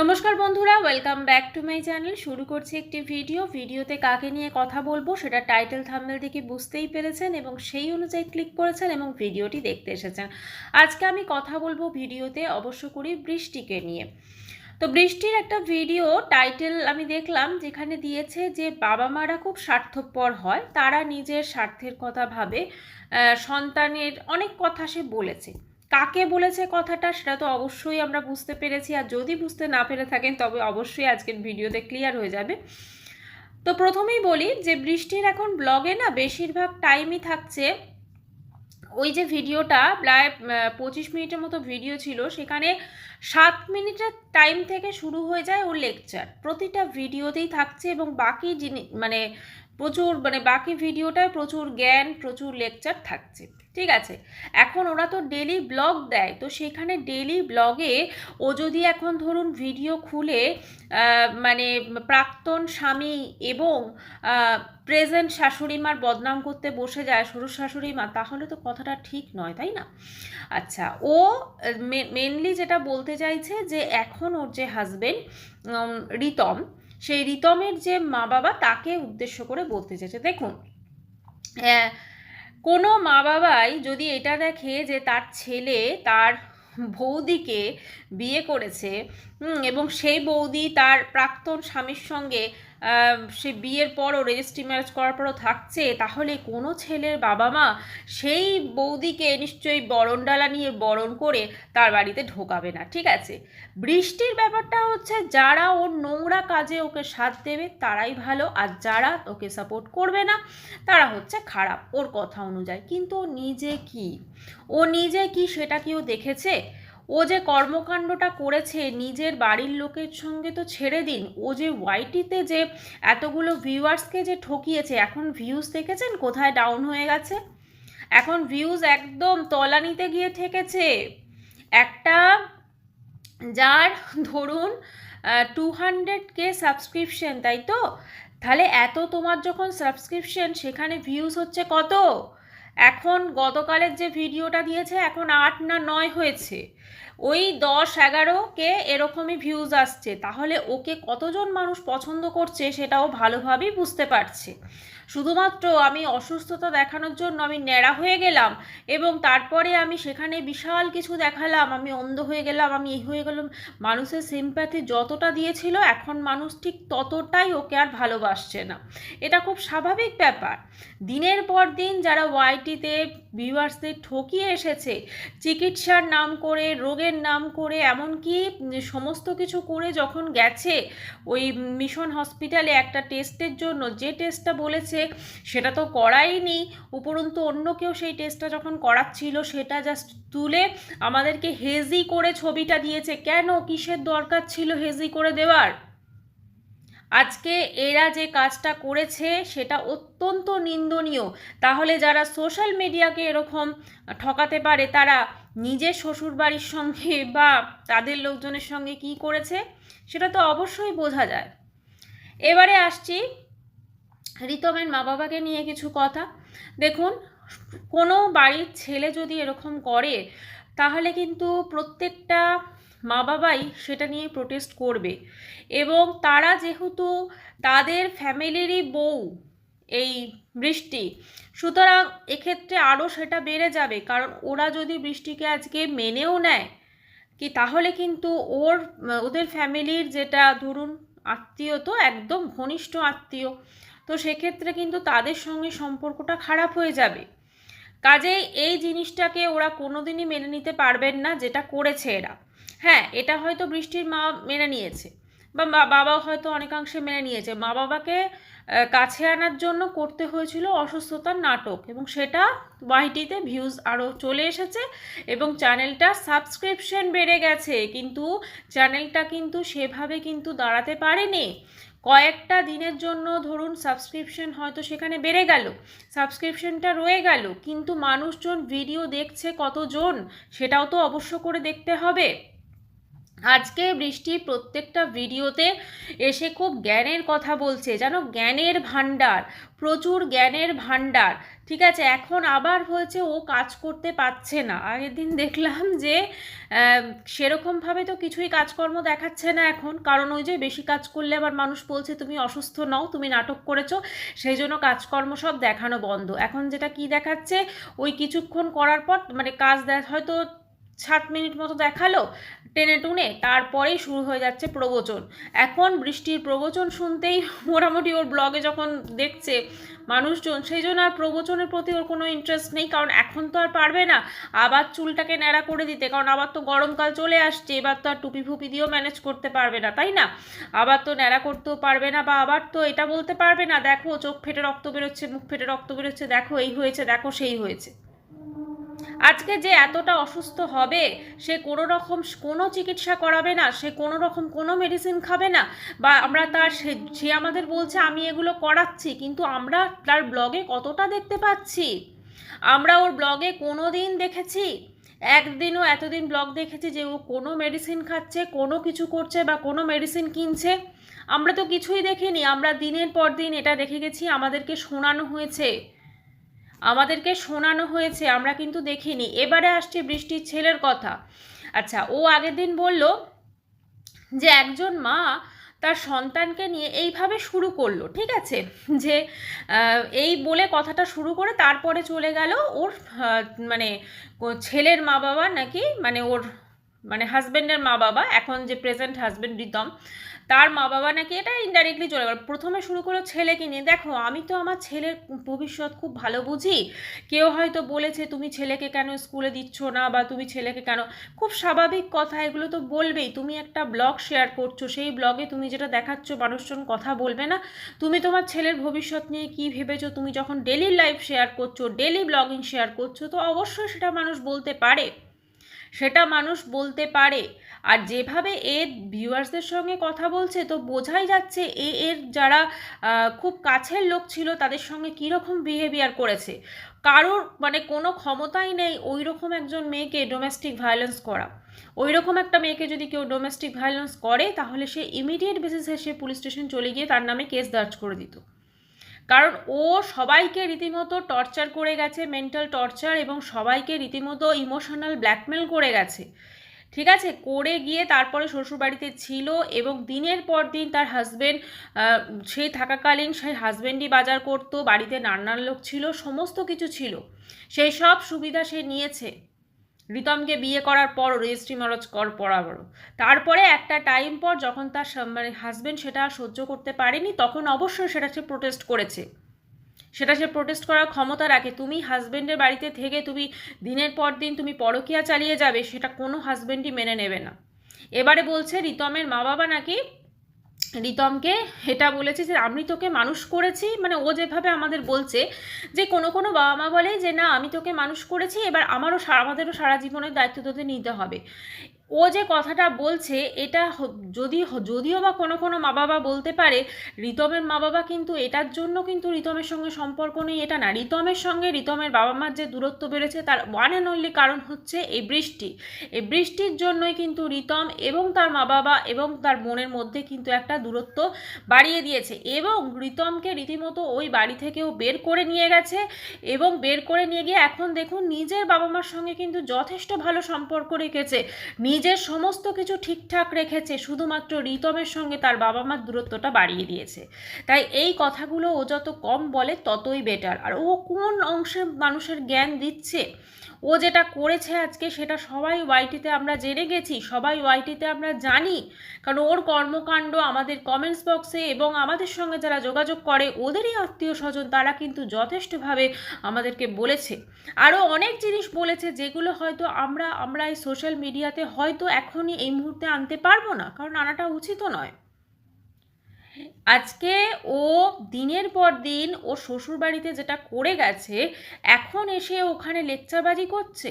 নমস্কার বন্ধুরা welcome back to my channel শুরু করছি একটি ভিডিও ভিডিওতে কাকে নিয়ে কথা বলব সেটা টাইটেল থাম্বেল থেকে বুঝতেই পেরেছেন এবং সেই অনুযায়ী ক্লিক করেছেন এবং ভিডিওটি দেখতে এসেছেন। আজকে আমি কথা বলব ভিডিওতে অবশ্য করি বৃষ্টিকে নিয়ে। তো বৃষ্টির একটা ভিডিও টাইটেল আমি দেখলাম যেখানে দিয়েছে যে বাবা মারা খুব স্বার্থপর হয়, তারা নিজের স্বার্থের কথা ভাবে সন্তানের অনেক কথা সে বলেছে। কাকে বলেছে কথাটা সেটা তো অবশ্যই আমরা বুঝতে পেরেছি। আর যদি বুঝতে না পেরে থাকেন, তবে অবশ্যই আজকের ভিডিওতে ক্লিয়ার হয়ে যাবে। তো প্রথমেই বলি যে বৃষ্টির এখন ব্লগে না বেশিরভাগ টাইমই থাকছে ওই যে ভিডিওটা, প্রায় পঁচিশ মিনিটের মতো ভিডিও ছিল। সেখানে সাত মিনিটের টাইম থেকে শুরু হয়ে যায় ওর লেকচার প্রতিটা ভিডিওতেই থাকছে এবং বাকি জিনিস মানে প্রচুর মানে বাকি ভিডিওটায় প্রচুর জ্ঞান, প্রচুর লেকচার থাকছে। ঠিক আছে? এখন ওরা তো ডেলি ব্লগ দেয় তো সেখানে ডেলি ব্লগে ও যদি এখন ধরুন ভিডিও খুলে মানে প্রাক্তন স্বামী এবং প্রেজেন্ট শাশুড়ি মার বদনাম করতে বসে যায় শ্বশুর শাশুড়ি মা তাহলে তো কথাটা ঠিক নয় তাই না? আচ্ছা ও মেনলি যেটা বলতে চাইছে যে এখন ওর যে হাজবেন্ড রিতম সেই রিতমের যে মা বাবা তাকে উদ্দেশ্য করে বলতে চাইছে। দেখুন আহ, কোনো মা বাবাই যদি এটা দেখে যে তার ছেলে তার বৌদিকে বিয়ে করেছে এবং সেই বৌদি তার প্রাক্তন স্বামীর সঙ্গে সে বিয়ের পরও রেজিস্ট্রি ম্যারেজ করার পরও থাকছে, তাহলে কোনো ছেলের বাবা মা সেই বৌদিকে নিশ্চয়ই বরণডালা নিয়ে বরণ করে তার বাড়িতে ঢোকাবে না, ঠিক আছে? বৃষ্টির ব্যাপারটা হচ্ছে যারা ওর নোংরা কাজে ওকে সাথ দেবে তারাই ভালো, আর যারা ওকে সাপোর্ট করবে না তারা হচ্ছে খারাপ, ওর কথা অনুযায়ী। কিন্তু ও নিজে কি? ও নিজে কি সেটা কি ও দেখেছে? ও যে কর্মকাণ্ডটা করেছে, নিজের বাড়ির লোকের সঙ্গে তো ছেড়ে দিন। ও যে ওয়াইটিতে যে এতগুলো ভিউয়ার্সকে যে ঠকিয়েছে, এখন ভিউজ দেখেছেন? কোথায় ডাউন হয়ে গেছে? এখন ভিউজ একদম তলানিতে গিয়ে ঠেকেছে। একটা যার ধরুন টু হান্ড্রেড কে সাবস্ক্রিপশন তাই তো? তাহলে এত তোমার যখন সাবস্ক্রিপশন সেখানে ভিউজ হচ্ছে কত? এখন গতকালের যে ভিডিওটা দিয়েছে, এখন আট না নয় হয়েছে। ওই দশ এগারো কে এরকমই ভিউজ আসছে। তাহলে ওকে কতজন মানুষ পছন্দ করছে, সেটাও ভালোভাবেই বুঝতে পারছে। শুধুমাত্র আমি অসুস্থতা দেখানোর জন্য আমি ন্যাড়া হয়ে গেলাম এবং তারপরে আমি সেখানে বিশাল কিছু দেখালাম, আমি অন্ধ হয়ে গেলাম, আমি এই হয়ে গেলাম। মানুষের সিম্প্যাথি যতটা দিয়েছিল, এখন মানুষ ঠিক ততটাই ওকে আর ভালোবাসছে না। এটা খুব স্বাভাবিক ব্যাপার। দিনের পর দিন যারা ওয়াইটিতে ভিউয়ার্সদের ঠকিয়ে এসেছে, চিকিৎসার নাম করে, রোগের নাম করে, এমনকি সমস্ত কিছু করে যখন গেছে, ওই মিশন হসপিটালে একটা টেস্টের জন্য, যে টেস্টটা বলেছে সেটা তো করাইনি। উপরন্তু অন্য কেউ সেই টেস্টটা যখন করাচ্ছিল, সেটা জাস্ট তুলে আমাদেরকে হেজি করে ছবিটা দিয়েছে। কেন? কিসের দরকার ছিল হেজি করে দেওয়ার? আজকে এরা যে কাজটা করেছে, সেটা অত্যন্ত নিন্দনীয়। তাহলে যারা সোশ্যাল মিডিয়াকে এরকম ঠকাতে পারে, তারা নিজের শ্বশুর বাড়ির সঙ্গে বা তাদের লোকজনের সঙ্গে কি করেছে? সেটা তো অবশ্যই বোঝা যায়। এবারে আসছি রিতমের মা বাবাকে নিয়ে কিছু কথা। দেখুন, কোনো বাড়ির ছেলে যদি এরকম করে, তাহলে কিন্তু প্রত্যেকটা মা বাবাই সেটা নিয়ে প্রোটেস্ট করবে। এবং তারা যেহেতু তাদের ফ্যামিলিরই বউ এই বৃষ্টি, সুতরাং এক্ষেত্রে আরও সেটা বেড়ে যাবে। কারণ ওরা যদি বৃষ্টিকে আজকে মেনেও নেয়, কি তাহলে কিন্তু ওর, ওদের ফ্যামিলির যেটা, ধরুন আত্মীয় তো, একদম ঘনিষ্ঠ আত্মীয় তো সেক্ষেত্রে কিন্তু তাদের সঙ্গে সম্পর্কটা খারাপ হয়ে যাবে। কাজেই এই জিনিসটাকে ওরা কোনোদিনই মেনে নিতে পারবেন না, যেটা করেছে এরা। হ্যাঁ এটা হয়তো বৃষ্টির মা মেনে নিয়েছে বা বাবা হয়তো অনেকাংশে মেনে নিয়েছে। মা বাবাকে কাছে আনার জন্য করতে হয়েছিল অসুস্থতার নাটক এবং সেটা ওয়াইটিতে ভিউজ আরও চলে এসেছে এবং চ্যানেলটা সাবস্ক্রিপশন বেড়ে গেছে। কিন্তু চ্যানেলটা কিন্তু সেভাবে কিন্তু দাঁড়াতে পারেনি। কয়েকটা দিনের জন্য ধরুন সাবস্ক্রিপশন হয়তো সেখানে বেড়ে গেল সাবস্ক্রিপশনটা রয়ে গেল, কিন্তু মানুষজন ভিডিও দেখছে কতজন, সেটাও তো অবশ্য করে দেখতে হবে। আজকে বৃষ্টি প্রত্যেকটা ভিডিওতে এসে খুব জ্ঞানের কথা বলছে। যেন জ্ঞানের ভাণ্ডার, প্রচুর জ্ঞানের ভাণ্ডার। ঠিক আছে, এখন আবার হয়েছে ও কাজ করতে পারছে না। আগের দিন দেখলাম যে সেরকমভাবে তো কিছুই কাজকর্ম দেখাচ্ছে না এখন। কারণ ওই যে বেশি কাজ করলে আবার মানুষ বলছে, তুমি অসুস্থ নও, তুমি নাটক করেছ। সেই জন্য কাজকর্ম সব দেখানো বন্ধ। এখন যেটা কি দেখাচ্ছে, ওই কিছুক্ষণ করার পর মানে কাজ হয়তো সাত মিনিট মতো দেখাল, টেনে টুনে তারপরেই শুরু হয়ে যাচ্ছে প্রবচন। এখন বৃষ্টির প্রবচন শুনতেই মোটামুটি ওর ব্লগে যখন দেখছে মানুষজন, সেই জন্য আর প্রবচনের প্রতি ওর কোনো ইন্টারেস্ট নেই, কারণ এখন তো আর পারবে না আবার চুলটাকে ন্যাড়া করে দিতে, কারণ আবার তো গরমকাল চলে আসছে, এবার তো আর টুপি ফুপি দিয়েও ম্যানেজ করতে পারবে না, তাই না? আবার তো ন্যাড়া করতেও পারবে না বা আবার তো এটা বলতে পারবে না, দেখো চোখ ফেটে রক্ত বেরোচ্ছে, মুখ ফেটে রক্ত বেরোচ্ছে, দেখো এই হয়েছে, দেখো সেই হয়েছে। আজকে যে এতটা অসুস্থ হবে, সে কোনো রকম কোনো চিকিৎসা করাবে না, সে কোনো রকম কোনো মেডিসিন খাবে না, বা আমরা তার সে আমাদের বলছে, আমি এগুলো করাচ্ছি। কিন্তু আমরা তার ব্লগে কতটা দেখতে পাচ্ছি? আমরা ওর ব্লগে কোনো দিন দেখেছি? একদিনও এতদিন ব্লগ দেখেছি যে ও কোনো মেডিসিন খাচ্ছে, কোনো কিছু করছে বা কোনো মেডিসিন কিনছে? আমরা তো কিছুই দেখিনি। আমরা দিনের পর দিন এটা দেখে গেছি, আমাদেরকে শোনানো হয়েছে। আমাদেরকে শোনানো হয়েছে, আমরা কিন্তু দেখিনি। এবারে আসছে বৃষ্টির ছেলের কথা। আচ্ছা ও আগের দিন বলল যে একজন মা তার সন্তানকে নিয়ে এইভাবে শুরু করল, ঠিক আছে? যে এই বলে কথাটা শুরু করে তারপরে চলে গেল ওর মানে ছেলের মা বাবা নাকি মানে ওর মানে হাজব্যান্ডের মা বাবা, এখন যে প্রেজেন্ট হাজব্যান্ড রিতম তার মা বাবা নাকি এটা ইনডাইরেক্টলি চলে গেল। প্রথমে শুরু করল ছেলেকে নিয়ে? দেখো, আমি তো আমার ছেলের ভবিষ্যৎ খুব ভালো বুঝি। কেউ হয়তো বলেছে, তুমি ছেলেকে কেন স্কুলে দিচ্ছ না? বা তুমি ছেলেকে কেন? খুব স্বাভাবিক কথা, এগুলো তো বলবেই। তুমি একটা ব্লগ শেয়ার করছ, সেই ব্লগে তুমি যেটা দেখাচ্ছ, মানুষজন কথা বলবে না। তুমি তোমার ছেলের ভবিষ্যৎ নিয়ে কি ভেবেছো? তুমি যখন ডেলি লাইফ শেয়ার করছ ডেলি ব্লগিং শেয়ার করছ, তো অবশ্যই সেটা মানুষ বলতে পারে। সেটা মানুষ বলতে পারে। আর যেভাবে এ ভিউয়ার্সদের সঙ্গে কথা বলছে, তো বোঝাই যাচ্ছে এ এর যারা খুব কাছের লোক ছিল, তাদের সঙ্গে কীরকম বিহেভিয়ার করেছে। কারোর মানে কোনো ক্ষমতাই নেই ওই রকম একজন মেয়েকে ডোমেস্টিক ভায়োলেন্স করা। ওই রকম একটা মেয়েকে যদি কেউ ডোমেস্টিক ভায়োলেন্স করে, তাহলে সে ইমিডিয়েট বেসিসে সে পুলিশ স্টেশন চলে গিয়ে তার নামে কেস দার্জ করে দিত। কারণ ও সবাইকে রীতিমতো টর্চার করে গেছে মেন্টাল টর্চার এবং সবাইকে রীতিমতো ইমোশনাল ব্ল্যাকমেল করে গেছে। ঠিক আছে? করে গিয়ে তারপরে শ্বশুরবাড়িতে ছিল এবং দিনের পর দিন তার হাজবেন্ড সেই থাকাকালীন সেই হাজবেন্ডই বাজার করতো, বাড়িতে নানান লোক ছিল, সমস্ত কিছু ছিল। সেই সব সুবিধা সে নিয়েছে। রিতমকে বিয়ে করার পর রেজিস্ট্রি ম্যারেজ কর, পরাবরও। তারপরে একটা টাইম পর যখন তার মানে হাজবেন্ড সেটা সহ্য করতে পারেনি, তখন অবশ্যই সেটা সে প্রোটেস্ট করেছে। সেটা সে প্রোটেস্ট করার ক্ষমতা রাখে। তুমি হাজবেন্ডের বাড়িতে থেকে তুমি দিনের পর দিন তুমি পরকীয়া চালিয়ে যাবে, সেটা কোনো হাজবেন্ডই মেনে নেবে না। এবারে বলছে রিতমের মা বাবা নাকি রিতমকে এটা বলেছে যে, আমি তোকে মানুষ করেছি। মানে ও যেভাবে আমাদের বলছে যে, কোনো কোনো বাবা মা বলে যে, না, আমি তোকে মানুষ করেছি, এবার আমারও আমাদেরও সারা জীবনের দায়িত্ব তোদের নিতে হবে। ও যে কথাটা বলছে, এটা যদি যদিও বা কোনো কোনো মা বাবা বলতে পারে, রিতমের মা বাবা কিন্তু এটার জন্য কিন্তু রিতমের সঙ্গে সম্পর্ক নেই, এটা না। রিতমের সঙ্গে রিতমের বাবা মার যে দূরত্ব বেড়েছে, তার ওয়ান অ্যান্ড অনলি কারণ হচ্ছে এই বৃষ্টি। এই বৃষ্টির জন্যই কিন্তু রিতম এবং তার মা বাবা এবং তার বোনের মধ্যে কিন্তু একটা দূরত্ব বাড়িয়ে দিয়েছে এবং রিতমকে রীতিমতো ওই বাড়ি থেকেও বের করে নিয়ে গেছে এবং বের করে নিয়ে গিয়ে এখন দেখুন, নিজের বাবা মার সঙ্গে কিন্তু যথেষ্ট ভালো সম্পর্ক রেখেছে। নিজের সমস্ত কিছু ঠিকঠাক রেখেছে, শুধুমাত্র রিতমের সঙ্গে তার বাবা মার দূরত্বটা বাড়িয়ে দিয়েছে। তাই এই কথাগুলো ও যত কম বলে ততই বেটার আর ও কোন অংশে মানুষের জ্ঞান দিচ্ছে? ও যেটা করেছে আজকে সেটা সবাই ওয়াইটিতে আমরা জেনে গেছি, সবাই ওয়াইটিতে আমরা জানি। কারণ ওর কর্মকাণ্ড আমাদের কমেন্টস বক্সে এবং আমাদের সঙ্গে যারা যোগাযোগ করে, ওদেরই আত্মীয় স্বজন তারা কিন্তু যথেষ্টভাবে আমাদেরকে বলেছে। আরও অনেক জিনিস বলেছে যেগুলো হয়তো আমরা আমরা এই সোশ্যাল মিডিয়াতে হয়তো এখনই এই মুহূর্তে আনতে পারব না, কারণ আনাটা উচিতও নয়। আজকে ও দিনের পর দিন ও শ্বশুরবাড়িতে যেটা করে গেছে, এখন এসে ওখানে লেকচারবাজি করছে।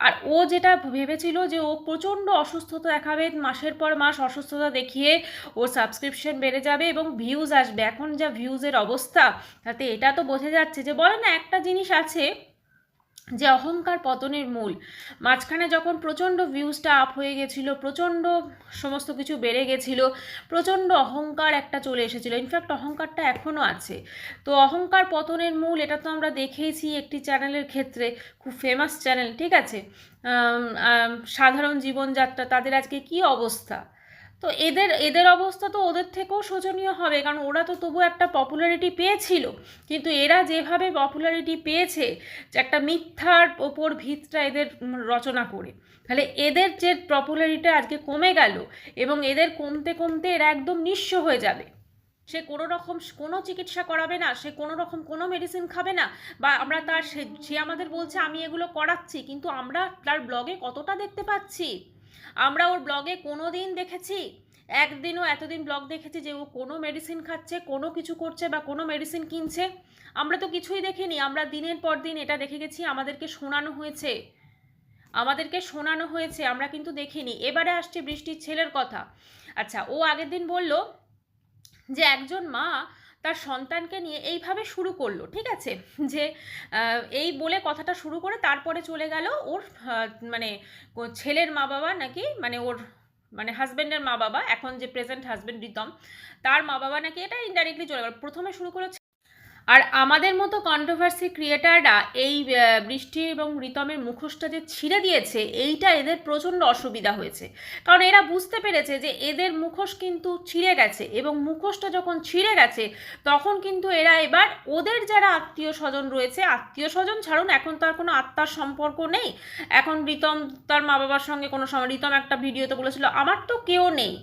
আর ও যেটা ভেবেছিল যে ও প্রচণ্ড অসুস্থতা দেখাবে, মাসের পর মাস অসুস্থতা দেখিয়ে ওর সাবস্ক্রিপশন বেড়ে যাবে এবং ভিউজ আসবে। এখন যা ভিউজের অবস্থা, তাতে এটা তো বোঝা যাচ্ছে যে বলে না একটা জিনিস আছে যে অহংকার পতনের মূল। মাঝখানে যখন প্রচণ্ড ভিউজটা আপ হয়ে গেছিল, প্রচণ্ড সমস্ত কিছু বেড়ে গেছিল, প্রচণ্ড অহংকার একটা চলে এসেছিল। ইনফ্যাক্ট অহংকারটা এখনও আছে। তো অহংকার পতনের মূল এটা তো আমরা দেখেইছি একটি চ্যানেলের ক্ষেত্রে, খুব ফেমাস চ্যানেল ঠিক আছে? সাধারণ জীবনযাত্রা, তাদের আজকে কি অবস্থা? তো এদের এদের অবস্থা তো ওদের থেকেও শোচনীয় হবে, কারণ ওরা তো তবু একটা পপুলারিটি পেয়েছিল। কিন্তু এরা যেভাবে পপুলারিটি পেয়েছে, যে একটা মিথ্যার ওপর ভিতটা এদের রচনা করে। তাহলে এদের যে পপুলারিটি আজকে কমে গেল এবং এদের কমতে কমতে এরা একদম নিঃস্ব হয়ে যাবে। সে কোনো রকম কোনো চিকিৎসা করাবে না, সে কোনো রকম কোনো মেডিসিন খাবে না, বা আমরা তার সে আমাদের বলছে, আমি এগুলো করাচ্ছি। কিন্তু আমরা তার ব্লগে কতটা দেখতে পাচ্ছি? আমরা ওর ব্লগে কোনো দিন দেখেছি? একদিনও এতদিন ব্লগ দেখেছি যে ও কোনো মেডিসিন খাচ্ছে, কোনো কিছু করছে বা কোনো মেডিসিন কিনছে? আমরা তো কিছুই দেখিনি। আমরা দিনের পর দিন এটা দেখে গেছি, আমাদেরকে শোনানো হয়েছে। আমাদেরকে শোনানো হয়েছে, আমরা কিন্তু দেখিনি। এবারে আসছে বৃষ্টির ছেলের কথা। আচ্ছা ও আগের দিন বলল যে একজন মা তার সন্তানকে নিয়ে এইভাবে শুরু করল, ঠিক আছে? যে এই বলে কথাটা শুরু করে তারপরে চলে গেল ওর মানে ছেলের মা বাবা নাকি মানে ওর মানে হাজব্যান্ডের মা বাবা এখন যে প্রেজেন্ট হাজব্যান্ড রিতম, তার মা বাবা নাকি এটা ইনডাইরেক্টলি চলে গেল। প্রথমে শুরু করেছে আর আমাদের মতো কন্ট্রোভার্সি ক্রিয়েটাররা এই বৃষ্টি এবং রিতমের মুখোশটা যে ছিঁড়ে দিয়েছে, এইটা এদের প্রচণ্ড অসুবিধা হয়েছে। কারণ এরা বুঝতে পেরেছে যে এদের মুখোশ কিন্তু ছিঁড়ে গেছে এবং মুখোশটা যখন ছিঁড়ে গেছে, তখন কিন্তু এরা এবার ওদের যারা আত্মীয় স্বজন রয়েছে, আত্মীয় স্বজন ছাড়ুন, এখন তো আর কোনো আত্মার সম্পর্ক নেই। এখন রিতম তার মা বাবার সঙ্গে কোনো সময় রিতম একটা ভিডিওতে বলেছিল, আমার তো কেউ নেই।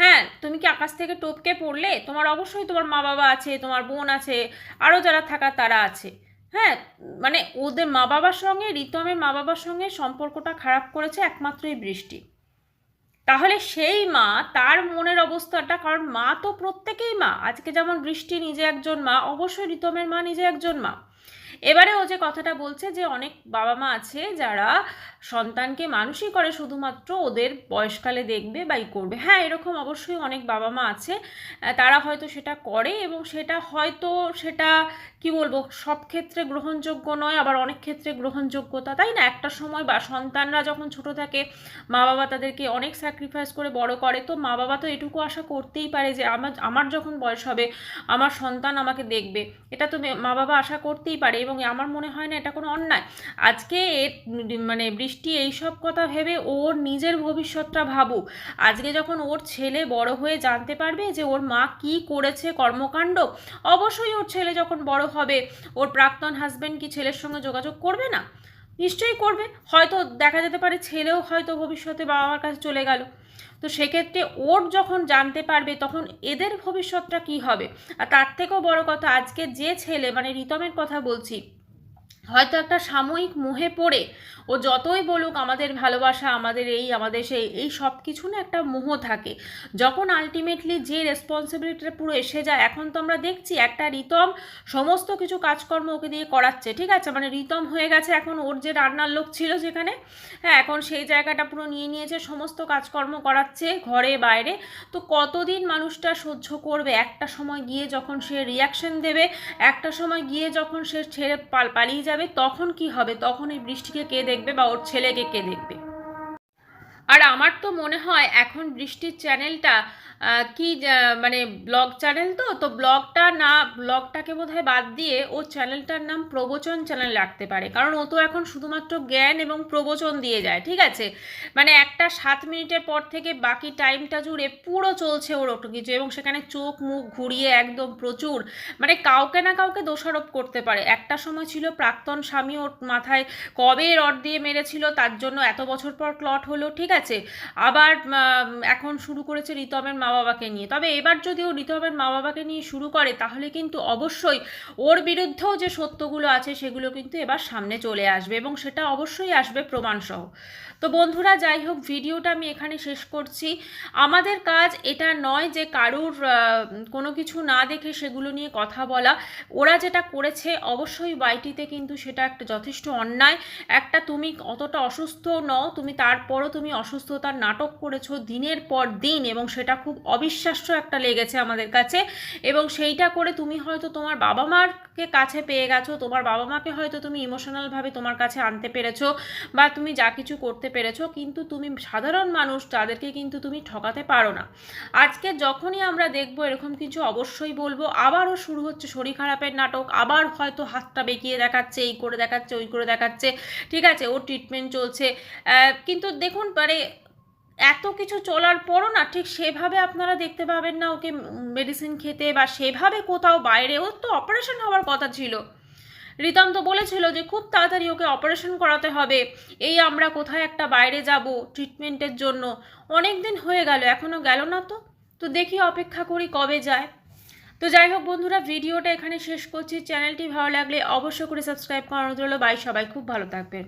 হ্যাঁ তুমি কি আকাশ থেকে টপকে পড়লে? তোমার অবশ্যই তোমার মা বাবা আছে, তোমার বোন আছে আরও যারা থাকা তারা আছে। হ্যাঁ মানে ওদের মা বাবার সঙ্গে, রিতমের মা বাবার সঙ্গে সম্পর্কটা খারাপ করেছে একমাত্র এই বৃষ্টি। তাহলে সেই মা, তার মনের অবস্থাটা, কারণ মা তো প্রত্যেকেই মা। আজকে যেমন বৃষ্টি, নিজে একজন মা, অবশ্যই রিতমের মা নিজে একজন মা। এবারে ও যে কথাটা বলছে যে অনেক বাবা মা আছে যারা সন্তানকে মানুষই করে শুধুমাত্র ওদের বয়সকালে দেখবে বা ই করবে। হ্যাঁ এরকম অবশ্যই অনেক বাবা মা আছে তারা হয়তো সেটা করে এবং সেটা হয়তো সেটা, কি বলব, সব ক্ষেত্রে গ্রহণযোগ্য নয়, আবার অনেক ক্ষেত্রে গ্রহণযোগ্যতা। তাই না? একটা সময় বা সন্তানরা যখন ছোট থাকে মা বাবা তাদেরকে অনেক স্যাক্রিফাইস করে বড় করে। তো মা বাবা তো এটুকু আশা করতেই পারে যে, আমার আমার যখন বয়স হবে, আমার সন্তান আমাকে দেখবে। এটা তো মে- বাবা আশা করতেই পারে এবং আমার মনে হয় না এটা কোনো অন্যায়। আজকে এর মানে বৃষ্টি এইসব কথা ভেবে ওর নিজের ভবিষ্যৎটা ভাবুক। আজকে যখন ওর ছেলে বড় হয়ে জানতে পারবে যে ওর মা কি করেছে কর্মকাণ্ড, অবশ্যই ওর ছেলে যখন বড় হবে, ওর প্রাক্তন হাজবেন্ড কি ছেলের সঙ্গে যোগাযোগ করবে না? নিশ্চয়ই করবে। হয়তো দেখা যেতে পারে ছেলেও হয়তো ভবিষ্যতে বাবা মার কাছে চলে গেল। তো সেক্ষেত্রে ওর যখন জানতে পারবে তখন এদের ভবিষ্যৎটা কি হবে? আর তার থেকেও বড় কথা, আজকে যে ছেলে মানে রিতমের কথা বলছি হয়তো একটা সাময়িক মোহে পড়ে ও যতই বলুক আমাদের ভালোবাসা, আমাদের এই, আমাদের সেই, এই সব কিছু না একটা মোহ থাকে। যখন আলটিমেটলি যে রেসপন্সিবিলিটিটা পুরো এসে যায়, এখন তো আমরা দেখছি একটা রিতম সমস্ত কিছু কাজকর্ম ওকে দিয়ে করাচ্ছে, ঠিক আছে? মানে রিতম হয়ে গেছে এখন, ওর যে রান্নার লোক ছিল যেখানে হ্যাঁ এখন সেই জায়গাটা পুরো নিয়ে নিয়েছে, সমস্ত কাজকর্ম করাচ্ছে ঘরে, বাইরে। তো কতদিন মানুষটা সহ্য করবে? একটা সময় গিয়ে যখন সে রিয়াকশন দেবে, একটা সময় গিয়ে যখন সে ছেড়ে পাল, পালিয়ে যাবে তখন কি হবে? তখন এই বৃষ্টিকে কে দেখবে বা ওর ছেলেকে কে দেখবে? আর আমার তো মনে হয় এখন বৃষ্টির চ্যানেলটা কি মানে ব্লগ চ্যানেল তো তো ব্লগটা না, ব্লগটাকে বোধহয় বাদ দিয়ে ও চ্যানেলটার নাম প্রবচন চ্যানেল রাখতে পারে। কারণ ও তো এখন শুধুমাত্র জ্ঞান এবং প্রবচন দিয়ে যায়, ঠিক আছে? মানে একটা সাত মিনিটের পর থেকে বাকি টাইমটা জুড়ে পুরো চলছে ওর ওটো কিছু এবং সেখানে চোখ মুখ ঘুরিয়ে একদম প্রচুর মানে কাউকে না কাউকে দোষারোপ করতে পারে। একটা সময় ছিল প্রাক্তন স্বামী ওর মাথায় কবে রড দিয়ে মেরেছিল, তার জন্য এত বছর পর ক্লট হলো, ঠিক আছে? আবার এখন শুরু করেছে রিতমের মা বাবাকে নিয়ে। তবে এবার যদি ও রিতমের মা বাবাকে নিয়ে শুরু করে, তাহলে কিন্তু অবশ্যই ওর বিরুদ্ধেও যে সত্যগুলো আছে, সেগুলো কিন্তু এবার সামনে চলে আসবে এবং সেটা অবশ্যই আসবে প্রমাণসহ। তো বন্ধুরা, যাই হোক, ভিডিওটা আমি এখানে শেষ করছি। আমাদের কাজ এটা নয় যে কারুর কোনো কিছু না দেখে সেগুলো নিয়ে কথা বলা। ওরা যেটা করেছে, অবশ্যই বাইটিতে কিন্তু সেটা একটা যথেষ্ট অন্যায়। একটা তুমি অতটা অসুস্থ নও, তুমি তারপরও তুমি অসুস্থ অসুস্থতার নাটক করেছ দিনের পর দিন এবং সেটা খুব অবিশ্বাস্য একটা লেগেছে আমাদের কাছে। এবং সেইটা করে তুমি হয়তো তোমার বাবা মারকে কাছে পেয়ে গেছো, তোমার বাবা মাকে হয়তো তুমি ইমোশনালভাবে তোমার কাছে আনতে পেরেছ বা তুমি যা কিছু করতে পেরেছ, কিন্তু তুমি সাধারণ মানুষ, তাদেরকে কিন্তু তুমি ঠকাতে পারো না। আজকে যখনই আমরা দেখব এরকম কিছু, অবশ্যই বলব, আবারও শুরু হচ্ছে শরীর খারাপের নাটক, আবার হয়তো হাতটা বেঁকিয়ে দেখাচ্ছে, এই করে দেখাচ্ছে, ওই করে দেখাচ্ছে, ঠিক আছে ও ট্রিটমেন্ট চলছে। কিন্তু দেখুন মানে এত কিছু চলার পরও না ঠিক সেভাবে আপনারা দেখতে পাবেন না ওকে মেডিসিন খেতে বা সেভাবে কোথাও বাইরে। ওর তো অপারেশন হওয়ার কথা ছিল। রিতম তো বলেছিল যে খুব তাড়াতাড়ি ওকে অপারেশন করাতে হবে। এই আমরা কোথায় একটা বাইরে যাব ট্রিটমেন্টের জন্য। অনেক দিন হয়ে গেল এখনও গেল না তো। তো দেখি অপেক্ষা করি কবে যায়। তো যাই হোক বন্ধুরা, ভিডিওটা এখানে শেষ করছি। চ্যানেলটি ভালো লাগলে অবশ্যই করে সাবস্ক্রাইব করানো রইল। বাই সবাই, খুব ভালো থাকবেন।